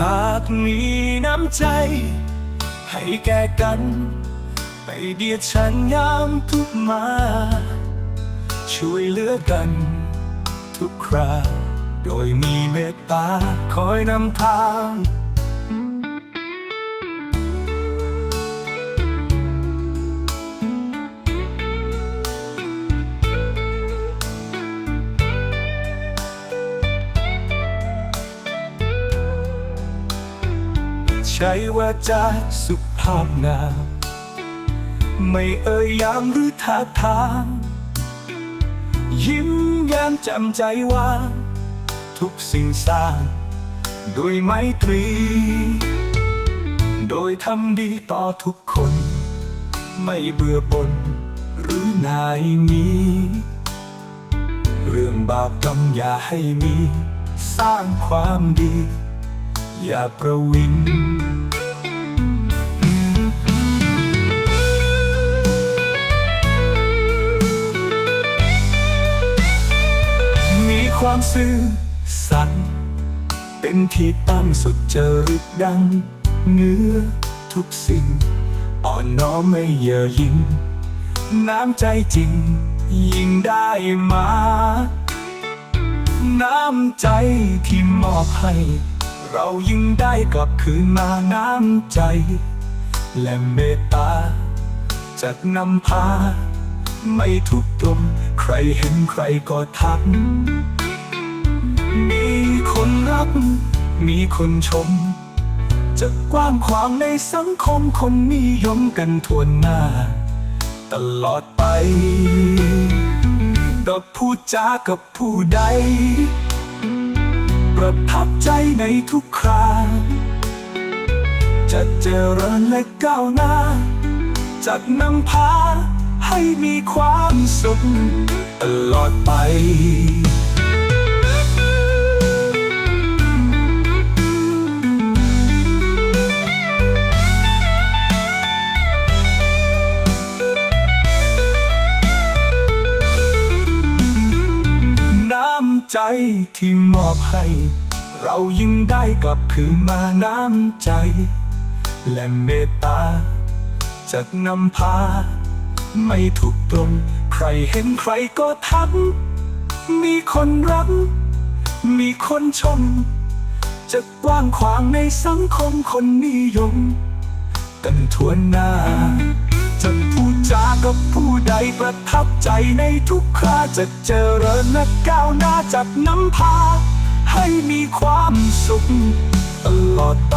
หากมีน้ำใจ ให้แก่กัน ไปเดียดฉันยามทุกมา ช่วยเหลือกัน ทุกครา โดยมีเมตตาคอยนำทาง ใช้ว่าจาสุภาพงามไม่เอ่ยยามหรือท่าทางยิ้มแย้มจ่มใจว่า ทุกสิ่งสร้างด้วยไมตรี โดยทำดีต่อทุกคน ไม่เบื่อบนหรือนายมี เรื่องบาปกรรมอย่าให้มี สร้างความดี อย่าประวิง ความซื่อสัตย์เป็นที่ตั้งสุดจริญดังเนื้อทุกสิ่ง อ่อนน้อมไม่เย่อหยิ่งน้ำใจจริง ยิ่งได้มา น้ำใจที่มอบให้ เรายิ่งได้กลับคืนมาน้ำใจ และเมตตาจะนำพา ไม่ทุกตมใครเห็นใครก็ทักักมีคนชม จะกว้างขวางในสังคมคนนิยมกันทั่วหน้า ตลอดไปดอกพูดจากับผู้ใด ประทับใจในทุกคราจะเจริญและก้าวหน้าจะนำพาให้มีความสุขตลอดไป ที่มอบให้ เรายิ่งได้กลับคืนมาน้ำใจ และเมตตาจะนำพา ไม่ถูกตรงใครเห็นใครก็ทัก มีคนรัก มีคนชม จะกว้างขวางในสังคมคนนิยมกันทั่วหน้า จากับผู้ใดประทับใจในทุกคราจะเจริญและก้าวหน้าจับน้ำพา ให้มีความสุขตลอดไป